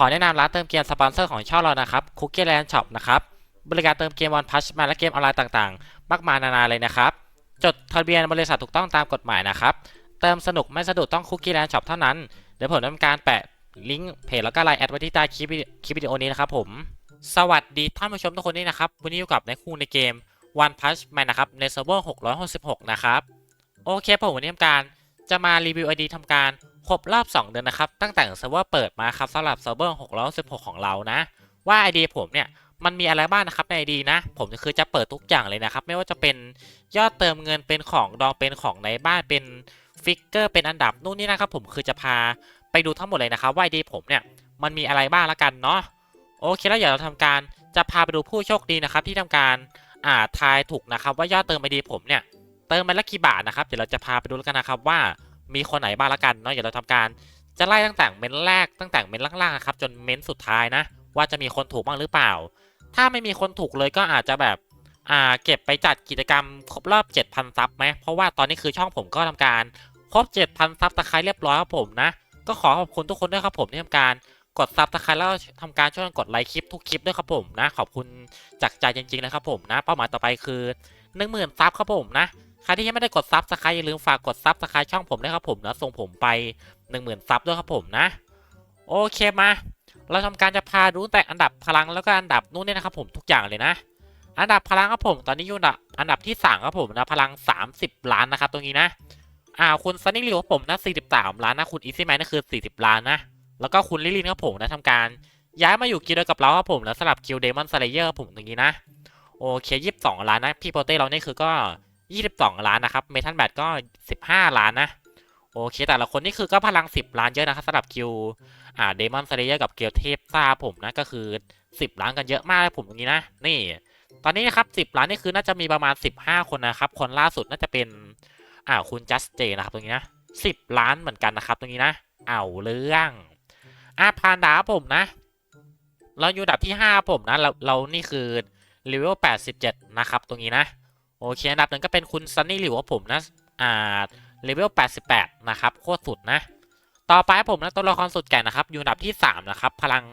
ขอแนะนำร้านเติมเกมสปอนเซอร์ของช่องเรานะครับ Cookie Land Shop นะครับบริการเติมเกมวันพัชมาและเกมออนไลน์ต่างๆ มากมายนานาเลยนะครับ จดทะเบียนบริษัทถูกต้องตามกฎหมายนะครับ เติมสนุกไม่สะดุดต้อง Cookie Land Shop เท่านั้น เดี๋ยวผมทำการแปะลิงก์เพจแล้วก็ไลน์แอดไว้ที่ใต้คลิปวิดีคลิปวิดีโอนี้นะครับผมสวัสดีท่านผู้ชมทุกคนนี่นะครับวันนี้อยู่กับในคู่ในเกม One Punch Man นะครับในเซิร์ฟเวอร์666 นะครับ โอเคผมวันนี้ทำการจะมารีวิว ID ทำการ ครบรอบ 2 เดือนนะครับ ตั้งแต่เซิร์ฟเวอร์เปิดมาครับสำหรับเซิร์ฟเวอร์616 ของเรานะ ว่า ID ผมเนี่ย มันมีอะไรบ้างนะครับใน ID นะ ผมคือจะเปิดทุกอย่างเลยนะครับ ไม่ว่าจะเป็นยอดเติมเงินเป็นของดองเป็นของในบ้านเป็นฟิกเกอร์เป็นอันดับนู่นนี่นะครับผมคือจะพาไปดูทั้งหมดเลยนะครับว่า ID ผมเนี่ยมันมีอะไรบ้างละกันเนาะโอเคแล้วเดี๋ยวเราทำการจะพาไปดูผู้โชคดีนะครับที่ทำการอ่าทายถูกนะครับว่ายอดเติม ID ผมเนี่ยเติมไปละกี่บาทนะครับเดี๋ยวเราจะพาไปดูแล้วกันนะครับว่า มีคนไหนบ้างละกันเนาะเดี๋ยวเราทำการจะไล่ตั้งแต่เม้นแรกตั้งแต่เม้นล่างๆครับจนเม้นสุดท้ายนะ ว่าจะมีคนถูกบ้างหรือเปล่า ถ้าไม่มีคนถูกเลยก็อาจจะแบบอ่าเก็บไปจัดกิจกรรมครบรอบ 7,000 ซับไหมเพราะว่าตอนนี้คือช่องผมก็ทำการครบ 7,000 ซับตะไคร้เรียบร้อยครับผมนะ ก็ขอขอบคุณทุกคนด้วยครับผมที่ทำการกดซับตะไคร้แล้วทำการช่วยกันกดไลค์คลิปทุกคลิปด้วยครับผมนะ ขอบคุณจากใจจริงๆนะครับผมนะ เป้าหมายต่อไปคือ 10,000 ซับครับผมนะ ใครที่ยังไม่ได้กดซับสไครต์อย่าลืมฝากกดซับสไครต์ช่องผมด้วยครับผมนะส่งผมไป 10,000ซับด้วยครับผมนะ โอเคมา เราทำการจะพาดูแต่อันดับพลังแล้วก็อันดับนู้นเนี่ยนะครับผมทุกอย่างเลยนะ อันดับพลังครับผม ตอนนี้อยู่อันดับอันดับที่3ครับผมนะพลัง 30 ล้านนะครับตรงนี้นะอ่าคุณซันนี่ลิวครับผมนะ43 ล้านนะคุณอีซี่แมนนั่นคือ 40 ล้านนะแล้วก็คุณลิลินครับผมนะทำการย้ายมาอยู่กิลด์เดียวกับเราครับผมแล้วสลับกิลเดมอนสเลเยอร์ผมตรงนี้นะโอเค22ล้านนะพี่โปเต้เรานี่คือก็ 22 ล้านนะครับ เมทัลแบทก็ 15 ล้านนะ โอเค แต่ละคนนี่คือก็พลัง 10 ล้านเยอะนะครับสำหรับคิว อ่า เดมอนสเลเยอร์กับเกียวเทพซาผมนะ ก็คือ 10 ล้านกันเยอะมากเลยผมตรงนี้นะ นี่ ตอนนี้นะครับ 10 ล้านนี่คือน่าจะมีประมาณ 15 คนนะครับ คนล่าสุดน่าจะเป็น อ่า คุณจัสเจนะครับตรงนี้นะ 10 ล้านเหมือนกันนะครับตรงนี้นะ เอาเรื่องอ่าพานดาผมนะ เราอยู่ดับที่ 5 ผมนะ เรา เรานี่คือเลเวล87 นะครับตรงนี้นะ โอเคอันดับหนึ่งก็เป็นคุณซันนี่หรือว่าผมนะ อ่าเลเวล 88 นะครับ โคตรสุดนะ ต่อไปผมนะตัวละครสุดแก่นะครับ อยู่อันดับที่ 3 นะครับ พลัง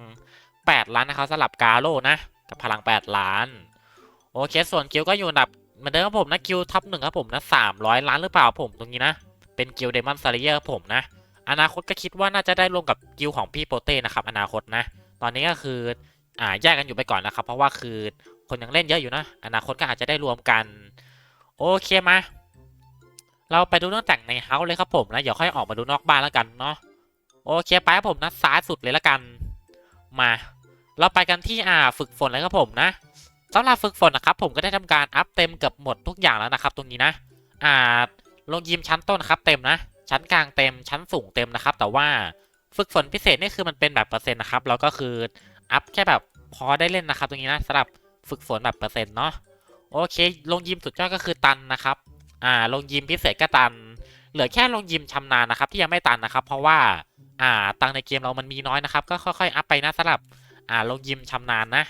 8 ล้านนะครับสำหรับกาโลนะ กับพลัง 8 ล้าน โอเค ส่วนกิลก็อยู่อันดับเหมือนเดิมครับผมนะกิลท็อปหนึ่งครับผมนะ300 ล้านหรือเปล่าผมตรงนี้นะ เป็นกิลเดมอนซาริเยอร์ผมนะ อนาคตก็คิดว่าน่าจะได้รวมกับกิลของพี่โปเต้นะครับ อนาคตนะ ตอนนี้ก็คืออ่าแยกกันอยู่ไปก่อนนะครับ เพราะว่าคือคนยังเล่นเยอะอยู่นะ อนาคตก็อาจจะได้รวมกัน โอเคมา เราไปดูเรื่องแต่งในเฮาส์เลยครับผมนะเดี๋ยวค่อยออกมาดูนอกบ้านแล้วกันเนาะโอเคไปครับผมนะซ้ายสุดเลยละกัน มา เราไปกันที่อ่าฝึกฝนเลยครับผมนะสำหรับฝึกฝนนะครับผมก็ได้ทำการอัพเต็มเกือบหมดทุกอย่างแล้วนะครับ ตรงนี้นะ อ่าลงยิมชั้นต้นนะครับ เต็มนะ ชั้นกลางเต็มชั้นสูงเต็มนะครับ แต่ว่าฝึกฝนพิเศษนี่คือมันเป็นแบบเปอร์เซ็นต์นะครับแล้วก็คืออัพแค่แบบพอได้เล่นนะครับ ตรงนี้นะสำหรับฝึกฝนแบบเปอร์เซ็นต์เนาะ โอเค ลงยิมสุดยอดก็คือตันนะครับ อ่า ลงยิมพิเศษก็ตัน เหลือแค่ลงยิมชำนาญนะครับ ที่ยังไม่ตันนะครับ เพราะว่า อ่า ตังในเกมเรามันมีน้อยนะครับ ก็ค่อยๆ อัพไปนะสำหรับ อ่า ลงยิมชำนาญนะ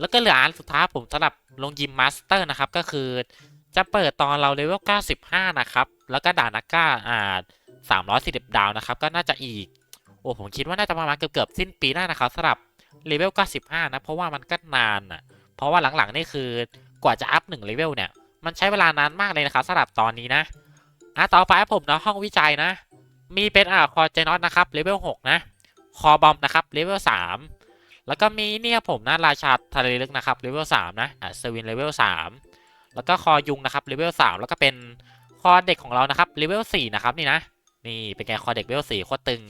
แล้วก็เหลืออันสุดท้ายผมสำหรับลงยิมมาสเตอร์นะครับ ก็คือจะเปิดตอนเราเลเวล 95 นะครับ แล้วก็ด่านักก้า อ่า 340 ดาวนะครับ ก็น่าจะอีก โอ้ ผมคิดว่าน่าจะประมาณเกือบๆสิ้นปีหน้านะครับสำหรับเลเวล 95 นะ เพราะว่ามันก็นานอะ เพราะว่าหลังๆนี่คือ กว่าจะอัพ1เลเวลเนี่ย มันใช้เวลานานมากเลยนะครับสำหรับตอนนี้นะอะต่อไปผมนะห้องวิจัยนะ มีเป็นอ่าคอเจนอสนะครับเลเวล6นะ คอบอมนะครับเลเวล3แล้วก็มีเนี่ยผมนะราชาทะเลลึกนะครับเลเวล3นะอะเซวินเลเวล3แล้วก็คอยุงนะครับเลเวล3แล้วก็เป็นคอเด็กของเรานะครับเลเวล4นะครับนี่นะนี่เป็นไงคอเด็กเลเวล4โคตรตึง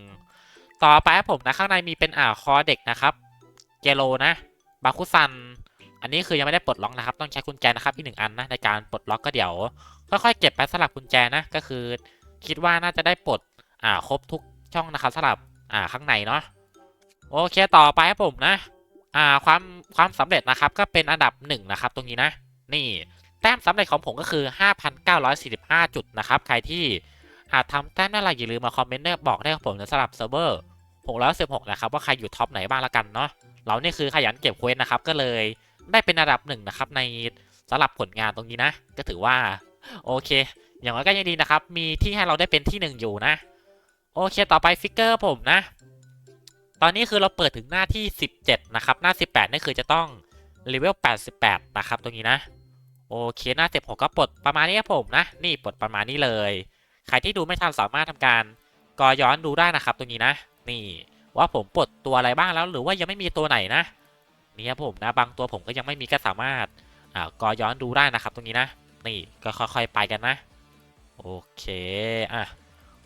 ต่อไปผมนะข้างในมีเป็นอ่าคอเด็กนะครับเกโลนะบาคุซัน อันนี้คือยังไม่ได้ปลดล็อกนะครับ ต้องใช้กุญแจนะครับอีกหนึ่งอันนะในการปลดล็อกก็เดี๋ยว ค่อยๆเก็บไปสลับกุญแจนะ ก็คือ คิดว่าน่าจะได้ปลดอ่าครบทุกช่องนะครับสลับอ่าข้างในเนาะโอเคต่อไปครับผมนะอ่าความความสำเร็จนะครับก็เป็นอันดับหนึ่งนะครับตรงนี้นะ นี่แต้มสำเร็จของผมก็คือ 5,945 จุดนะครับใครที่อาจทำแต้มอะไรอย่าลืมมาคอมเมนต์บอกได้ครับผมสำหรับเซิร์ฟเวอร์616นะครับว่าใครอยู่ท็อปไหนบ้างละกันเนาะเรานี่คือขยันเก็บเควสนะครับก็เลย ได้เป็นอันดับหนึ่งนะครับ ในสำหรับผลงานตรงนี้นะ ก็ถือว่า โอเค อย่างน้อยก็ยังดีนะครับ มีที่ให้เราได้เป็นที่หนึ่งอยู่นะ โอเคต่อไปฟิกเกอร์ผมนะ ตอนนี้คือเราเปิดถึงหน้าที่ 17 นะครับ หน้า 18 นี่คือจะต้องเลเวล88 นะครับ ตรงนี้นะ โอเคหน้า16ก็ปลดประมาณนี้ครับผมนะ นี่ปลดประมาณนี้เลย ใครที่ดูไม่ทันสามารถทำการกอย้อนดูได้นะครับ ตรงนี้นะ นี่ว่าผมปลดตัวอะไรบ้างแล้ว หรือว่ายังไม่มีตัวไหนนะ นี่ครับผมนะบางตัวผมก็ยังไม่มีก็สามารถอ่ากอย้อนดูได้นะครับ ตรงนี้นะ นี่ก็ค่อยๆไปกันนะ โอเคอะ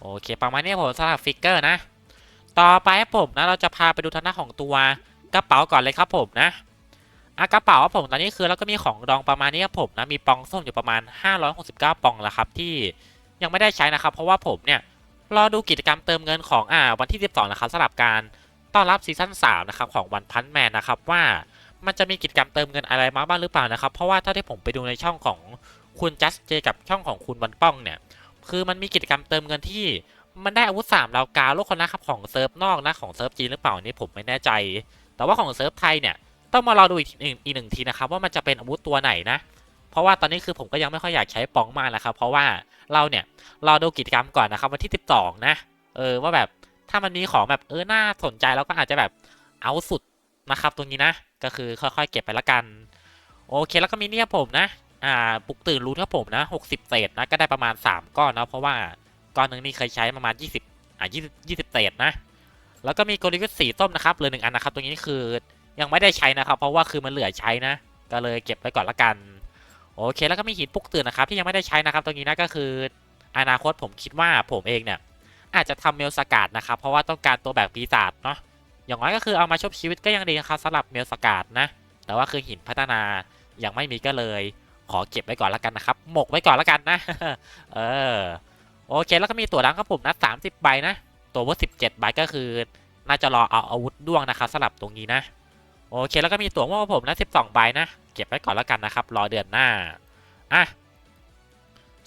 โอเคประมาณนี้ผมสำหรับฟิกเกอร์นะ ต่อไปครับผมนะเราจะพาไปดูทางหน้าของตัวกระเป๋าก่อนเลยครับผมนะอะกระเป๋าครับผมตอนนี้คือเราก็มีของดองประมาณนี้ครับผมนะมีปองส้มอยู่ประมาณ 569 ปองแล้วครับที่ยังไม่ได้ใช้นะครับ เพราะว่าผมเนี่ยรอดูกิจกรรมเติมเงินของอ่าวันที่ 12 นะครับสำหรับการ ต้อนรับซีซั่น3นะครับของวันพันแมนนะครับว่ามันจะมีกิจกรรมเติมเงินอะไรมาบ้างหรือเปล่านะครับ เพราะว่าถ้าที่ผมไปดูในช่องของคุณจัสเจกับช่องของคุณวันป้องเนี่ย คือมันมีกิจกรรมเติมเงินที่มันได้อาวุธ3ดาวกาโลกคนนะครับของเซิร์ฟนอกนะของเซิร์ฟจีนหรือเปล่านี่ผมไม่แน่ใจ แต่ว่าของเซิร์ฟไทยเนี่ยต้องมารอดูอีกทีอีกหนึ่งทีนะครับว่ามันจะเป็นอาวุธตัวไหนนะเพราะว่าตอนนี้คือผมก็ยังไม่ค่อยอยากใช้ปองมากนะครับเพราะว่าเราเนี่ยรอดูกิจกรรมก่อนนะครับวันที่ 12 นะเออว่าแบบ ถ้ามันมีของแบบเออน่าสนใจเราก็อาจจะแบบเอาสุดนะครับตรงนี้นะ ก็คือค่อยๆ เก็บไปละกัน โอเคแล้วก็มีเนี่ยผมนะ อ่าปลุกตื่นรู้ครับผมนะ 60เศษนะก็ได้ประมาณ 3 ก้อนนะเพราะว่าก้อนหนึ่งนี่เคยใช้ประมาณ 20 อ่า20 20เศษนะ แล้วก็มีกลยุทธ์สีส้มนะครับเหลือหนึ่งอันนะครับตรงนี้คือยังไม่ได้ใช้นะครับ เพราะว่าคือมันเหลือใช้นะ ก็เลยเก็บไว้ก่อนละกัน โอเคแล้วก็มีหินปลุกตื่นนะครับที่ยังไม่ได้ใช้นะครับตรงนี้นะก็คืออนาคตผมคิดว่าผมเองเนี่ย อาจจะทำเมลสกัดนะครับ เพราะว่าต้องการตัวแบบปีศาจเนาะอย่างน้อยก็คือเอามาชบชีวิตก็ยังดีนะครับสำหรับเมลสกัดนะ แต่ว่าคือหินพัฒนายังไม่มีก็เลย ขอเก็บไว้ก่อนแล้วกันนะครับ หมกไว้ก่อนแล้วกันนะ เออโอเคแล้วก็มีตัวดังครับผมนะ30ใบนะ ตัวว่า17ใบก็คือน่าจะรอเอาอาวุธด้วงนะครับสำหรับตรงนี้นะ โอเคแล้วก็มีตัวม่วงผมนะ12ใบนะเก็บไว้ก่อนแล้วกันนะครับ รอเดือนหน้าอะ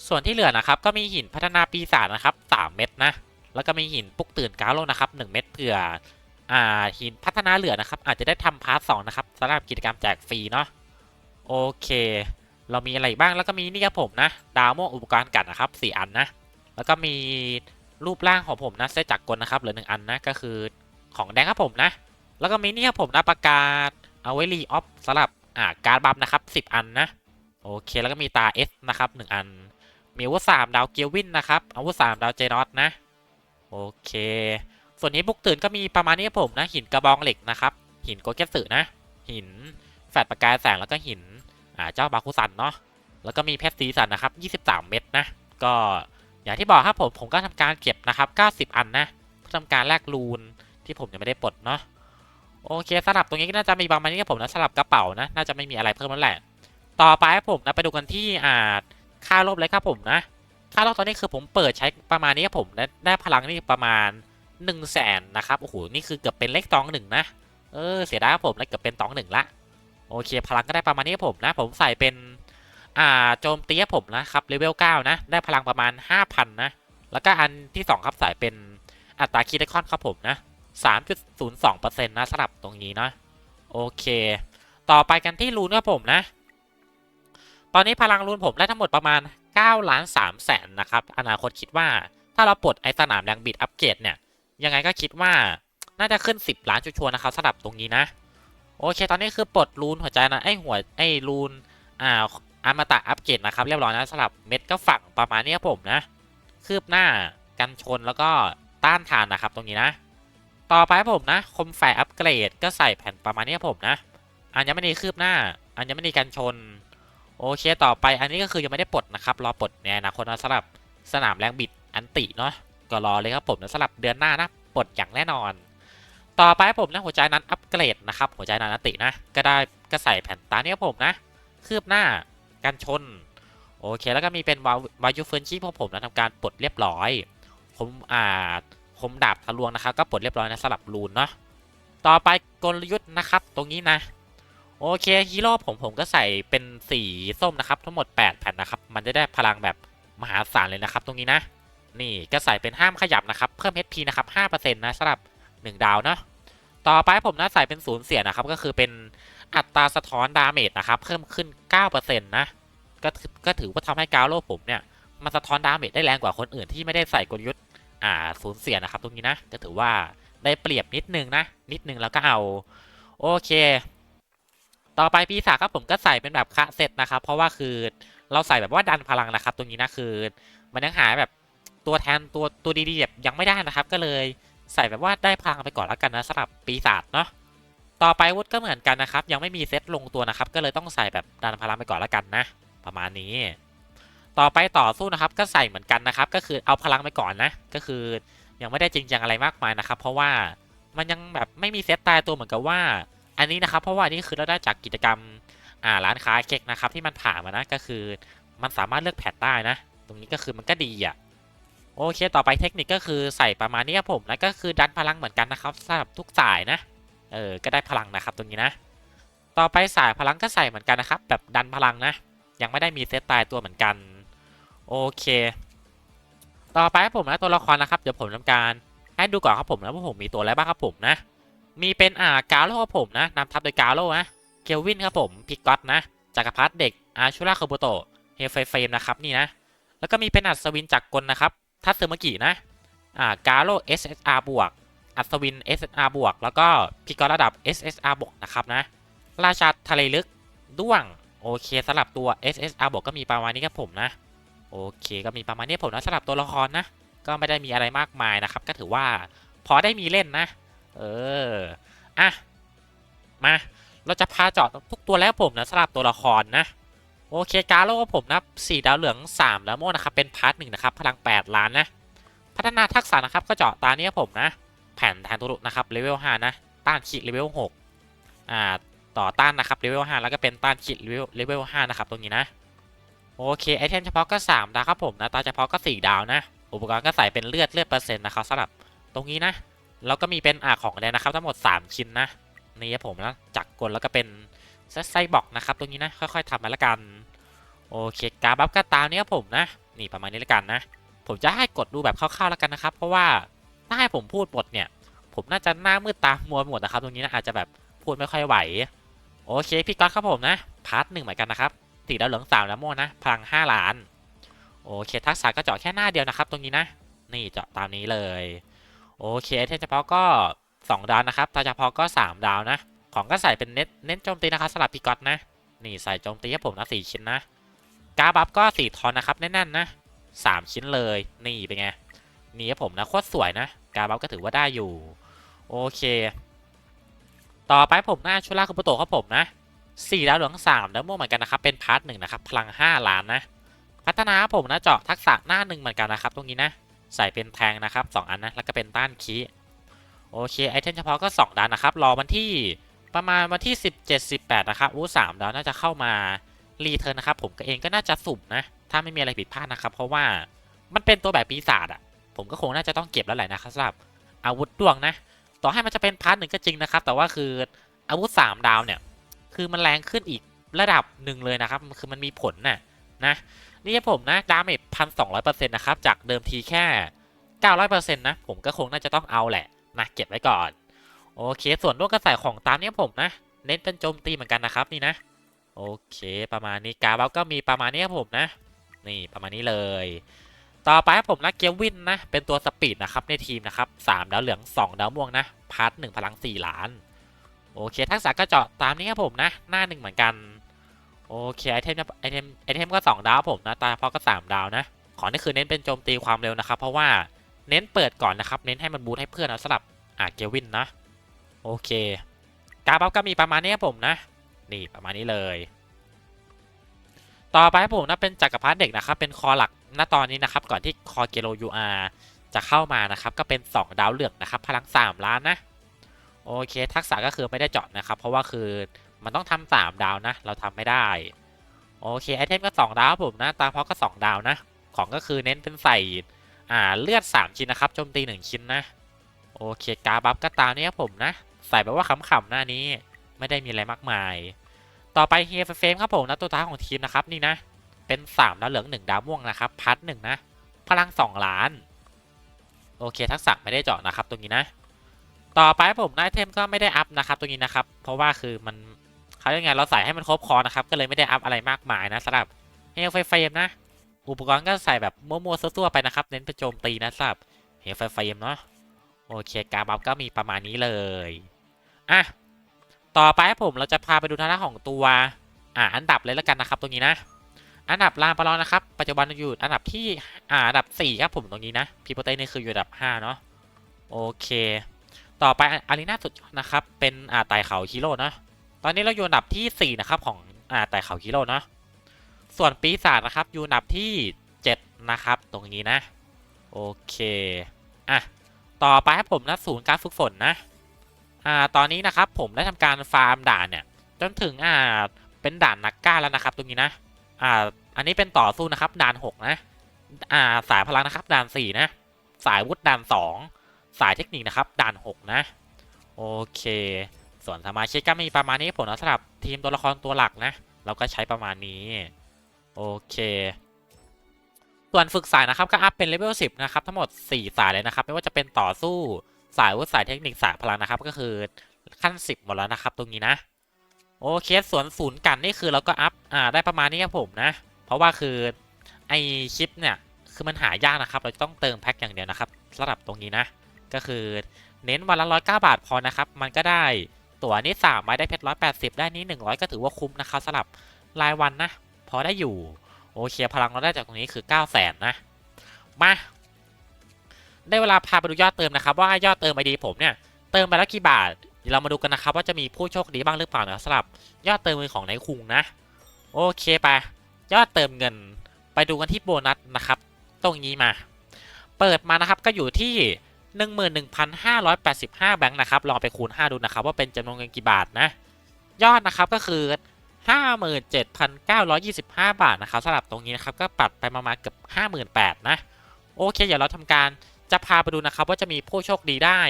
ส่วนที่เหลือนะครับก็มีหินพัฒนาปีศาจนะครับ3เม็ดนะ แล้วก็มีหินปลุกตื่นก้าวโลกนะครับ1เม็ดเผื่ออ่าหินพัฒนาเหลือนะครับ อาจจะได้ทำพาร์ทสองนะครับสำหรับกิจกรรมแจกฟรีเนาะโอเค เรามีอะไรบ้างแล้วก็มีนี่ครับผมนะดาวม่วงอุปกรณ์กัดนะครับสี่อันนะแล้วก็มีรูปร่างของผมนะเซตจากกลนะครับเหลือหนึ่งอันนะก็คือของแดงครับผมนะ แล้วก็มีนี่ครับผมนะประกาศเอาไว้รีออฟสำหรับอ่าการบัฟนะครับสิบอันนะโอเคแล้วก็มีตา S นะครับหนึ่งอัน มีอาวุธสามดาวเกียววินนะครับอาวุธสามดาวเจนอสนะ โอเค ส่วนนี้บุกตื่นก็มีประมาณนี้ครับผมนะ หินกระบองเหล็กนะครับ หินโกเกสึนะ หินแฟดประกายแสงแล้วก็หินอ่าเจ้าบาคุซันเนาะแล้วก็มีเพชรสีสันนะครับ 23 เม็ดนะ ก็อย่างที่บอกครับผมผมก็ทำการเก็บนะครับ 90 อันนะเพื่อทำการแลกรูนที่ผมยังไม่ได้ปลดเนาะโอเคสลับตรงนี้ก็น่าจะมีประมาณนี้ครับผมนะสลับกระเป๋านะน่าจะไม่มีอะไรเพิ่มแล้วแหละ ต่อไปครับผมนะไปดูกันที่อ่าค่าลบเลยครับผมนะ ค่าลบตอนนี้คือผมเปิดใช้ประมาณนี้ครับผมได้ได้พลังนี่ประมาณ1นึ่งแสนนะครับโอ้โหนี่คือเกือบเป็นเลขตองหนึ่งนะเออเสียดายครับผมแล้วเกือบเป็นตองหนึ่งละโอเค พลังก็ได้ประมาณนี้ครับผมนะ ผมใส่เป็นอ่าโจมตีครับผมนะครับเลเวล9นะได้พลังประมาณ 5,000นะแล้วก็อันที่ 2 ครับใส่เป็นอัตราคีไดคอนครับผมนะ3.02%นะสำหรับตรงนี้นะโอเค ต่อไปกันที่รูนครับผมนะ ตอนนี้พลังรูนผมได้ทั้งหมดประมาณ 9ล้าน3แสนนะครับ อนาคตคิดว่าถ้าเราปลดไอสนามแรงบิดอัปเกรดเนี่ย ยังไงก็คิดว่าน่าจะขึ้น 10 ล้านชัวร์นะครับสำหรับตรงนี้นะ โอเค ตอนนี้คือปลดรูนหัวใจนะไอหัวไอรูนอ่าอามาตะอัปเกรดนะครับ เรียบร้อยนะสำหรับเม็ดก็ฝั่งประมาณนี้ครับผมนะ คืบหน้ากันชนแล้วก็ต้านทานนะครับตรงนี้นะ ต่อไปผมนะ คมแฝอัปเกรดก็ใส่แผ่นประมาณนี้ครับผมนะอันยังไม่ได้คืบหน้าอันยังไม่ได้กันชน โอเคต่อไปอันนี้ก็คือยังไม่ได้ปลดนะครับ รอปลดในอนาคตนะสำหรับสนามแรงบิดอันติเนาะก็รอเลยครับผมนะสำหรับเดือนหน้านะปลดอย่างแน่นอน ต่อไปผมนะหัวใจนั้นอัปเกรดนะครับหัวใจนั้นอันตินะ ก็ได้ก็ใส่แผ่นตาเนี่ยผมนะ คืบหน้ากันชน โอเคแล้วก็มีเป็นวาวายุเฟิร์นชีพของผมนะทำการปลดเรียบร้อยผมอ่าคมดาบทะลวงนะครับ ก็ปลดเรียบร้อยนะสลับรูนเนาะต่อไปกลยุทธ์นะครับ ตรงนี้นะ โอเคฮีโร่ผมผมก็ใส่เป็นสีส้มนะครับ ทั้งหมด 8 แผ่นนะครับ มันจะได้พลังแบบมหาศาลเลยนะครับ ตรงนี้นะ นี่ก็ใส่เป็นห้ามขยับนะครับเพิ่ม HP นะครับ5%นะสำหรับ 1 ดาวเนาะต่อไปผมนะใส่เป็นศูนย์เสียนะครับ ก็คือเป็นอัตราสะท้อนดาเมจนะครับ เพิ่มขึ้น 9%นะก็ถือก็ถือว่าทำให้กาวโลผมเนี่ยมันสะท้อนดาเมจได้แรงกว่าคนอื่นที่ไม่ได้ใส่กลยุทธ์อ่าศูนย์เสียนะครับ ตรงนี้นะก็ถือว่าได้เปรียบนิดนึงนะนิดนึงแล้วก็เอาโอเค ต่อไปปีศาจครับผมก็ใส่เป็นแบบคะเซตนะครับ เพราะว่าคือเราใส่แบบว่าดันพลังนะครับ ตรงนี้นะคือมันยังหาแบบตัวแทนตัวตัวดีๆแบบยังไม่ได้นะครับ ก็เลยใส่แบบว่าได้พลังไปก่อนแล้วกันนะสำหรับปีศาจเนาะต่อไปวุฒก็เหมือนกันนะครับ ยังไม่มีเซตลงตัวนะครับ ก็เลยต้องใส่แบบดันพลังไปก่อนแล้วกันนะ ประมาณนี้ ต่อไปต่อสู้นะครับ ก็ใส่เหมือนกันนะครับ ก็คือเอาพลังไปก่อนนะ ก็คือยังไม่ได้จริงจังอะไรมากมายนะครับ เพราะว่ามันยังแบบไม่มีเซตตายตัวเหมือนกับว่า อันนี้นะครับเพราะว่านี่คือเราได้จากกิจกรรมอ่าร้านค้าเค้กนะครับที่มันผ่านมานะก็คือมันสามารถเลือกแพทได้นะ ตรงนี้ก็คือมันก็ดีอะโอเค ต่อไปเทคนิคก็คือใส่ประมาณนี้ครับผมแล้วก็คือดันพลังเหมือนกันนะครับสำหรับทุกสายนะเออก็ได้พลังนะครับตรงนี้นะ ต่อไปสายพลังก็ใส่เหมือนกันนะครับ แบบดันพลังนะ ยังไม่ได้มีเซตตายตัวเหมือนกันโอเค ต่อไปครับผมนะตัวละครนะครับเดี๋ยวผมทำการให้ดูก่อนครับผมนะว่าผมมีตัวอะไรบ้างครับผมนะ มีเป็นอ่ากาโร่ครับผมนะนำทัพโดยกาโร่นะเกลวินครับผมพิกก็ตนะจักรพรรดิเด็กอาชูราคาโบโตเฮฟเฟมนะครับนี่นะแล้วก็มีเป็นอัศวินจักรกลนะครับทัตเซอร์มากินะอ่ากาโร่ SSR บวกอัศวิน SSR บวกแล้วก็พิกอระดับ SSR บวกนะครับนะราชาทะเลลึกด้วงโอเคสำหรับตัว SSR บวกก็มีประมาณนี้ครับผมนะโอเคก็มีประมาณนี้ผมนะสำหรับตัวละครนะก็ไม่ได้มีอะไรมากมายนะครับ ก็ถือว่าพอได้มีเล่นนะ เออ อะ มา เราจะพาเจาะทุกตัวแล้วผมนะสำหรับตัวละครนะ โอเคกาโร่ผมนะ4ดาวเหลือง3แล้วโมนะครับ เป็นพาร์ทหนึ่งนะครับ พลัง8ล้านนะ พัฒนาทักษะนะครับ ก็เจาะตาเนี้ยผมนะ แผ่นแทนตุรุนะครับ เลเวล5นะ ต้านขีดเลเวล6อ่า ต่อต้านนะครับ เลเวล5แล้วก็เป็นต้านขีดเลเวลเลเวล5นะครับ ตรงนี้นะ โอเค ไอเทมเฉพาะก็3ดาวครับผมนะ ตาเฉพาะก็4ดาวนะ อุปกรณ์ก็ใส่เป็นเลือดเลือดเปอร์เซ็นต์นะครับสำหรับตรงนี้นะ แล้วก็มีเป็นอ่าของแดงนะครับ ทั้งหมด 3 ชิ้นนะนี่ครับผมนะจักรกลแล้วก็เป็นไส้บอกนะครับตรงนี้นะค่อยๆทำมาละกันโอเคการบัฟก็ตามนี้ครับผมนะ นี่ประมาณนี้ละกันนะ ผมจะให้กดดูแบบคร่าวๆแล้วกันนะครับ เพราะว่าถ้าให้ผมพูดหมดเนี่ย ผมน่าจะหน้ามืดตามัวหมดนะครับ ตรงนี้นะอาจจะแบบพูดไม่ค่อยไหว โอเคพี่ก๊อตครับผมนะพาร์ทหนึ่งเหมือนกันนะครับสีดาวเหลืองสามแล้วโมนะพลัง5ล้าน โอเคทักษะก็เจาะแค่หน้าเดียวนะครับ ตรงนี้นะ นี่เจาะตามนี้เลย โอเคเทมเฉพาะก็ 2 ดาวนะครับตาเฉพาะก็ 3 ดาวนะ ของก็ใส่เป็นเน้นเน้นโจมตีนะครับสำหรับพี่ก๊อตนะ นี่ใส่โจมตีให้ผมนะสี่ชิ้นนะกาบัฟก็สี่ทอนนะครับแน่นๆนะสามชิ้นเลยนี่เป็นไงนี่ครับผมนะโคตรสวยนะ กาบัฟก็ถือว่าได้อยู่โอเค ต่อไปผมหน้าชุล่าคุปโตครับผมนะสี่ดาวเหลืองสามแล้วม่วงเหมือนกันนะครับเป็นพาร์ทหนึ่งนะครับพลังห้าล้านนะ พัฒนาผมนะเจาะทักษะหน้าหนึ่งเหมือนกันนะครับตรงนี้นะ ใส่เป็นแทงนะครับสองอันนะ แล้วก็เป็นต้านคีโอเคไอเทมเฉพาะก็ 2ดาวนะครับ รอวันที่ประมาณวันที่ 17 18 นะครับอู้สามดาวน่าจะเข้ามารีเทิร์นนะครับ ผมก็เองก็น่าจะสุ่มนะ ถ้าไม่มีอะไรผิดพลาดนะครับ เพราะว่ามันเป็นตัวแบบปีศาจอะผมก็คงน่าจะต้องเก็บแล้วแหละนะครับสำหรับอาวุธดวงนะ ต่อให้มันจะเป็นพาร์ทหนึ่งก็จริงนะครับ แต่ว่าคืออาวุธ 3 ดาวเนี่ย คือมันแรงขึ้นอีกระดับหนึ่งเลยนะครับ คือมันมีผลน่ะนะ นี่ครับผมนะดาเมจพันสองร้อยเปอร์เซ็นต์นะครับ จากเดิมทีแค่เก้าร้อยเปอร์เซ็นต์นะ ผมก็คงน่าจะต้องเอาแหละนะเก็บไว้ก่อน โอเค ส่วนร่วงกระใส่ของตามเนี้ยผมนะ เน้นเป็นโจมตีเหมือนกันนะครับนี่นะ โอเคประมาณนี้กาบัฟก็มีประมาณนี้ครับผมนะ นี่ประมาณนี้เลย ต่อไปครับผมนะเกียววินนะ เป็นตัวสปีดนะครับในทีมนะครับสามดาวเหลืองสองดาวม่วงนะพาร์ทหนึ่งพลังสี่ล้าน โอเคทักษะก็เจาะตามนี้ครับผมนะ หน้าหนึ่งเหมือนกัน โอเคไอเทมไอเทมไอเทมก็ 2 ดาวผมนะตาเพราะก็ 3 ดาวนะ ของนี่คือเน้นเป็นโจมตีความเร็วนะครับ เพราะว่าเน้นเปิดก่อนนะครับ เน้นให้มันบูทให้เพื่อนนะสำหรับอ่าเกวินนะ โอเคการบัฟก็มีประมาณนี้ครับผมนะ นี่ประมาณนี้เลย ต่อไปผมนะเป็นจักรพรรดิเด็กนะครับ เป็นคอหลักณตอนนี้นะครับ ก่อนที่คอเกโลยูอาจะเข้ามานะครับ ก็เป็น 2 ดาวเหลืองนะครับ พลัง 3 ล้านนะ โอเค ทักษะก็คือไม่ได้เจาะนะครับ เพราะว่าคือ มันต้องทำสามดาวนะ เราทำไม่ได้ โอเคไอเทมก็2ดาวผมนะตาเพราะก็2ดาวนะ ของก็คือเน้นเป็นใส่อ่าเลือด3ชิ้นนะครับโจมตี1ชิ้นนะ โอเคกาบัฟก็ตามนี้ครับผมนะ ใส่แบบว่าขำๆหน้านี้ไม่ได้มีอะไรมากมาย ต่อไปเฮียเฟมครับผมนะตัวท้ายของทีมนะครับนี่นะ เป็น3ดาวเหลือง1ดาวม่วงนะครับพัดหนึ่งนะ พลัง2ล้าน โอเคทักษะไม่ได้เจาะนะครับตรงนี้นะต่อไปผมไอเทมก็ไม่ได้อัพนะครับตรงนี้นะครับ เพราะว่าคือมัน เขาเรียกไงเราใส่ให้มันครบคอนะครับ ก็เลยไม่ได้อัพอะไรมากมายนะสำหรับเฮลไฟเฟมนะ อุปกรณ์ก็ใส่แบบมั่วๆซั่วๆไปนะครับ เน้นไปโจมตีนะสำหรับเฮลไฟเฟมเนาะโอเคการบัฟก็มีประมาณนี้เลยอะต่อไปผมเราจะพาไปดูทางด้านของตัวอ่าอันดับเลยแล้วกันนะครับ ตรงนี้นะ อันดับลามปลอนนะครับ ปัจจุบันอยู่อันดับที่อ่าอันดับ 4 ครับผมตรงนี้นะพีโปเต้นี่คืออยู่อันดับ 5 เนาะโอเค ต่อไปอารีนาสุดนะครับ เป็นอ่าไต่เขาฮีโร่นะ ตอนนี้เราอยู่อันดับที่ 4 นะครับของอ่าไต่เขาฮีโร่เนาะส่วนปีศาจนะครับอยู่อันดับที่ 7 นะครับ ตรงนี้นะ โอเคอะต่อไปครับผมนะศูนย์การฝึกฝนนะอ่าตอนนี้นะครับผมได้ทำการฟาร์มด่านเนี่ยจนถึงอ่าเป็นด่านนักกล้าแล้วนะครับ ตรงนี้นะอ่าอันนี้เป็นต่อสู้นะครับด่าน 6 นะอ่าสายพลังนะครับด่าน 4 นะ สายวุฒิด่าน 2 สายเทคนิคนะครับด่าน 6 นะ โอเค ส่วนสมาชิกก็มีประมาณนี้ผมนะสำหรับทีมตัวละครตัวหลักนะ เราก็ใช้ประมาณนี้ โอเค ส่วนฝึกสายนะครับก็อัพเป็นเลเวล10 นะครับ ทั้งหมด 4 สายเลยนะครับ ไม่ว่าจะเป็นต่อสู้สายวุฒิสายเทคนิคสายพลังนะครับ ก็คือขั้น 10 หมดแล้วนะครับ ตรงนี้นะ โอเคส่วนศูนย์กันนี่คือเราก็อัพอ่าได้ประมาณนี้ครับผมนะ เพราะว่าคือไอชิปเนี่ยคือมันหายากนะครับ เราจะต้องเติมแพ็คอย่างเดียวนะครับสำหรับตรงนี้นะ ก็คือเน้นวันละร้อยเก้าบาทพอนะครับ มันก็ได้ ตั๋วนี้สามใบได้เพชรร้อยแปดสิบได้นี้หนึ่งร้อยก็ถือว่าคุ้มนะครับสำหรับรายวันนะ พอได้อยู่ โอเคพลังเราได้จากตรงนี้คือ9 0 0แสนนะ มา ได้เวลาพาไปดูยอดเติมนะครับ ว่ายอดเติมไอดีผมเนี่ยเติมไปแล้วกี่บาทเดี๋ยวเรามาดูกันนะครับว่าจะมีผู้โชคดีบ้างหรือเปล่านะสำหรับยอดเติมเงินของนายคุงนะ โอเคไปยอดเติมเงินไปดูกันที่โบนัสนะครับ ตรงนี้มา เปิดมานะครับก็อยู่ที่ 11,585 แบงค์นะครับ ลองไปคูณ 5 ดูนะครับ ว่าเป็นจำนวนเงินกี่บาทนะ ยอดนะครับก็คือ 57,925 บาทนะครับสำหรับตรงนี้นะครับก็ปัดไปประมาณเกือบ58,000นะ โอเค เดี๋ยวเราทำการจะพาไปดูนะครับว่าจะมีผู้โชคดีได้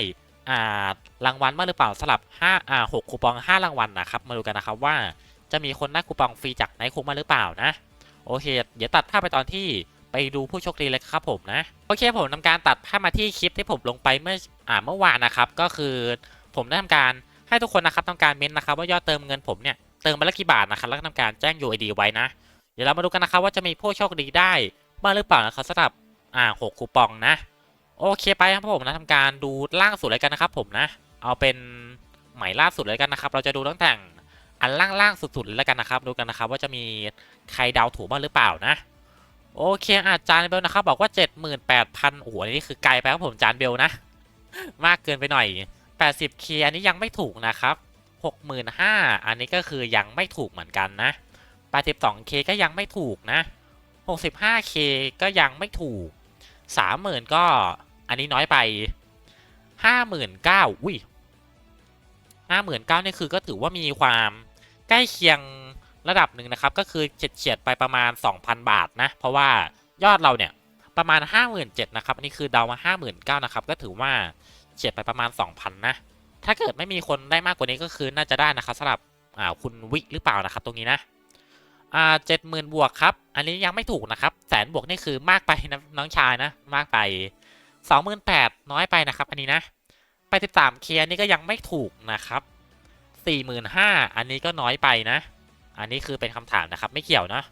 อ่ารางวัลมาหรือเปล่าสำหรับ5อ่า6คูปอง 5 รางวัลนะครับ มาดูกันนะครับว่าจะมีคนได้คูปองฟรีจากไนคุกมาหรือเปล่านะ โอเค เดี๋ยวตัดภาพไปตอนที่ ไปดูผู้โชคดีเลยครับผมนะ โอเคผมทำการตัดภาพมาที่คลิปที่ผมลงไปเมื่ออ่าเมื่อวานนะครับ ก็คือผมได้ทำการให้ทุกคนนะครับทำการเม้นต์นะครับ ว่ายอดเติมเงินผมเนี่ยเติมมาล้วกี่บาทนะครับแล้วก็ทำการแจ้ง UID ไว้นะ เดี๋ยวเรามาดูกันนะครับว่าจะมีผู้โชคดีได้บ้างหรือเปล่านะครับสำหรับอ่าหกคูปองนะ โอเคไปครับผมนะทำการดูล่างสุดเลยกันนะครับ ผมนะ เอาเป็นใหม่ล่าสุดเลยกันนะครับ เราจะดูตั้งแต่อันล่างล่างสุดๆเลยแล้วกันนะครับ ดูกันนะครับว่าจะมีใครเดาถูกบ้างหรือเปล่านะ โอเคอาจารย์เบลนะครับ บอกว่า 78,000โอ้โหอันนี้คือไกลไปครับผมจานเบลนะ มากเกินไปหน่อย 80k อันนี้ยังไม่ถูกนะครับ 65,000อันนี้ก็คือยังไม่ถูกเหมือนกันนะ 82k ก็ยังไม่ถูกนะ 65k ก็ยังไม่ถูก 30,000 ก็อันนี้น้อยไป 59,000อุ้ย59,000นี่คือก็ถือว่ามีความใกล้เคียง ระดับหนึ่งนะครับ ก็คือเฉียดๆไปประมาณ 2,000 บาทนะ เพราะว่ายอดเราเนี่ยประมาณ 57,000นะครับ อันนี้คือเดามา 59,000นะครับ ก็ถือว่าเฉียดไปประมาณ 2,000 นะ ถ้าเกิดไม่มีคนได้มากกว่านี้ก็คือน่าจะได้นะครับสำหรับอ่าคุณวิหรือเปล่านะครับ ตรงนี้นะอ่าเจ็ดหมื่นบวกครับ อันนี้ยังไม่ถูกนะครับ แสนบวกนี่คือมากไปนะน้องชายนะ มากไปสองหมื่นแปดน้อยไปนะครับ อันนี้นะ ไปสิบสามเคอันนี้ก็ยังไม่ถูกนะครับสี่หมื่นห้าอันนี้ก็น้อยไปนะ อันนี้คือเป็นคำถามนะครับไม่เกี่ยวนะ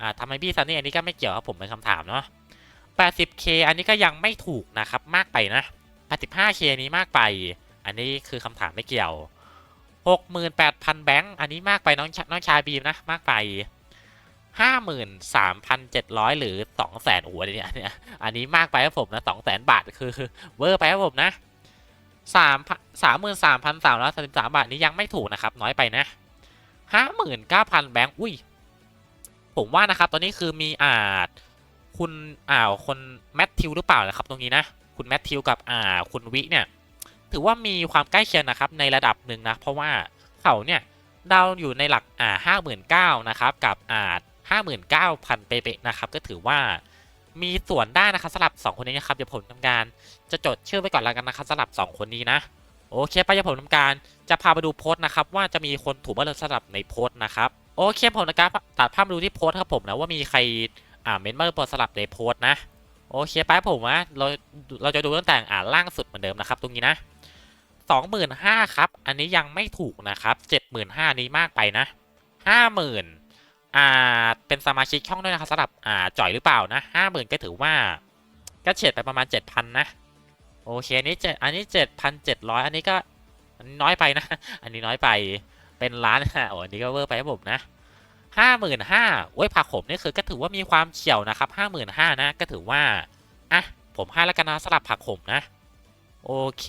อ่าทำไมพี่ซันนี่อันนี้ก็ไม่เกี่ยวครับผมเป็นคำถามเนาะ 80k อันนี้ก็ยังไม่ถูกนะครับมากไปนะ 85k อันนี้มากไป อันนี้คือคำถามไม่เกี่ยว 68,000 แบงค์อันนี้มากไปน้องชน้องชายบีมนะมากไป 53,700 หรือ 200,000โอ้โหอันนี้อันนี้อันนี้มากไปครับผมนะ 200,000 บาทคือเวอร์ไปครับผมนะ3 33,333บาทนี้ยังไม่ถูกนะครับ น้อยไปนะ 59,000แบงค์อุ้ย ผมว่านะครับ ตอนนี้คือมีอาจคุณอ่าวคนแมทธิวหรือเปล่านะครับ ตรงนี้นะ คุณแมทธิวกับอ่าคุณวิเนี่ย ถือว่ามีความใกล้เคียงนะครับ ในระดับหนึ่งนะ เพราะว่าเขาเนี่ยดาวอยู่ในหลักอ่าห้าหมื่นเก้านะครับกับอ่าห้าหมื่นเก้าพันเป๊ะนะครับ ก็ถือว่ามีส่วนได้นะครับสำหรับสองคนนี้นะครับเดี๋ยวผมทำการจะจดชื่อไว้ก่อนแล้วกันนะครับสำหรับสองคนนี้นะ โอเคไปเดี๋ผมทำการจะพาไปดูโพสต์นะครับว่าจะมีคนถูกบ้างหรือสำหรับในโพสต์นะครับโอเคผมนะครับตัดภาพมาดูที่โพสต์ครับผมนะว่ามีใครอ่าเมนต์มาบนสลับในโพสต์นะโอเคไปผมว่าเราเราจะดูตั้งแต่อ่าล่างสุดเหมือนเดิมนะครับตรงนี้นะสองหมื่นห้าครับ อันนี้ยังไม่ถูกนะครับเจ็ดหมื่นห้านี้มากไปนะห้าหมื่นอ่า เป็นสมาชิกช่องด้วยนะครับสำหรับ อ่า จ่อยหรือเปล่านะห้าหมื่นก็ถือว่า ก็เฉียดไปประมาณเจ็ดพันนะ โอเคอันนี้เจ็ดอันนี้เจ็ดพันเจ็ดร้อยอันนี้ก็อันนี้น้อยไปนะ อันนี้น้อยไปเป็นล้านอะโอ้อันนี้ก็เวอร์ไปครับผมนะห้าหมื่นห้าโอ้ยผักขมนี่คือก็ถือว่ามีความเฉียวนะครับห้าหมื่นห้านะก็ถือว่าอะผมให้แล้วกันนะสลับผักขมนะ โอเค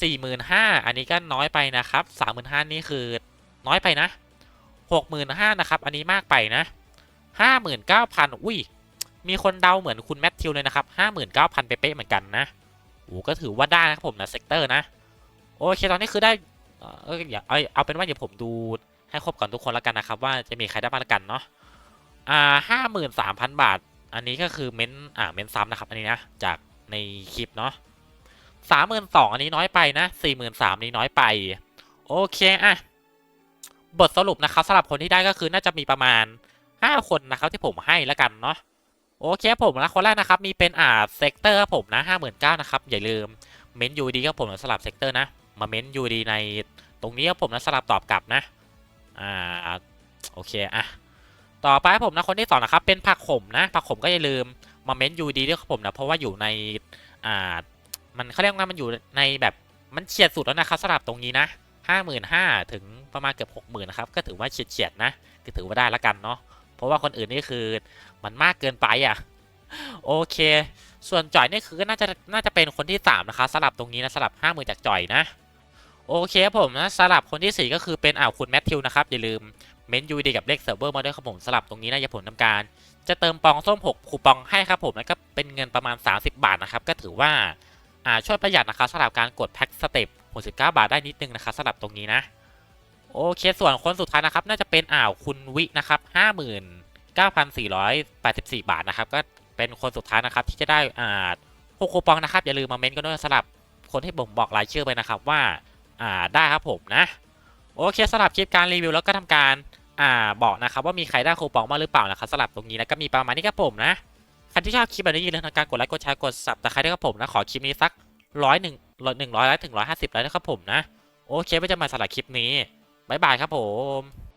สี่หมื่นห้าอันนี้ก็น้อยไปนะครับสามหมื่นห้านี่คือน้อยไปนะหกหมื่นห้านะครับอันนี้มากไปนะห้าหมื่นเก้าพันอุ้ยมีคนเดาเหมือนคุณแมทธิวเลยนะครับห้าหมื่นเก้าพันเป๊ะๆเหมือนกันนะ โอ้ก็ถือว่าได้นะครับผมนะเซกเตอร์นะโอเคตอนนี้คือได้เอออย่าเอาเอาเป็นว่าเดี๋ยวผมดูให้ครบก่อนทุกคนแล้วกันนะครับ ว่าจะมีใครได้บ้างละกันเนาะอ่าห้าหมื่นสามพันบาท อันนี้ก็คือเม้นอ่าเม้นซ้ำนะครับอันนี้นะจากในคลิปเนาะสามหมื่นสองอันนี้น้อยไปนะสี่หมื่นสามนี้น้อยไป โอเคอะบทสรุปนะครับสำหรับคนที่ได้ก็คือน่าจะมีประมาณห้าคนนะครับที่ผมให้แล้วกันเนาะ โอเคผมนะคนแรกนะครับมีเป็นอ่าเซกเตอร์ครับผมนะห้าหมื่นเก้านะครับอย่าลืมเม้นยูดีครับผมนะสลับเซกเตอร์นะมาเม้นยูดีในตรงนี้ครับผมนะสลับตอบกลับนะอ่าโอเคอะต่อไปผมนะคนที่สองนะครับเป็นผักขมนะผักขมก็อย่าลืมมาเม้นยูดีด้วยครับผมนะเพราะว่าอยู่ในอ่ามันเขาเรียกว่ามันอยู่ในแบบมันเฉียดสุดแล้วนะครับสลับตรงนี้นะห้าหมื่นห้าถึงประมาณเกือบหกหมื่นนะครับก็ถือว่าเฉียดเฉียดๆนะก็ถือว่าได้ล้วกันเนาะ เพราะว่าคนอื่นนี่คือมันมากเกินไปอะ โอเค ส่วนจ่อยนี่คือน่าจะน่าจะเป็นคนที่ 3 นะคะสลับตรงนี้นะสลับ5 0,000จากจ่อยนะโอเคผมนะสลับคนที่ 4 ก็คือเป็นอ่าวคุณแมทธิวนะครับอย่าลืมเมนยูดีกับเลขเซิร์ฟเวอร์มาด้วยครับผมสลับตรงนี้นะอย่าผมทำการ จะเติมปองส้ม 6 คูปองให้ครับผมแล้วก็เป็นเงินประมาณ 30 บาทนะครับก็ถือว่าอ่าช่วยประหยัดนะครับสำหรับการกดแพ็กสเต็ป69 บาทได้นิดนึงนะครับสำหรับตรงนี้นะ โอเค ส่วนคนสุดท้ายนะครับ น่าจะเป็นอ่าวคุณวินะครับ50,000 9,484บาทนะครับ ก็เป็นคนสุดท้ายนะครับที่จะได้อ่าหกคูปองนะครับ อย่าลืมมาเม้นกันด้วยสำหรับคนที่ผมบอกรายชื่อไปนะครับว่าอ่าได้ครับผมนะ โอเคสำหรับคลิปการรีวิวแล้วก็ทำการอ่าบอกนะครับว่ามีใครได้คูปองมาหรือเปล่านะครับสำหรับตรงนี้นะก็มีประมาณนี้ครับผมนะใครที่ชอบคลิปแบบนี้อย่าลืมทำการกดไลค์กดแชร์กดซับแต่ใครด้วยครับผมนะขอคลิปนี้สักร้อยหนึ่งร้อยหนึ่งร้อยถึงร้อยห้าสิบแล้วนะครับผมนะโอเคไว้จะมาสำหรับคลิปนี้ บ๊ายบายครับผม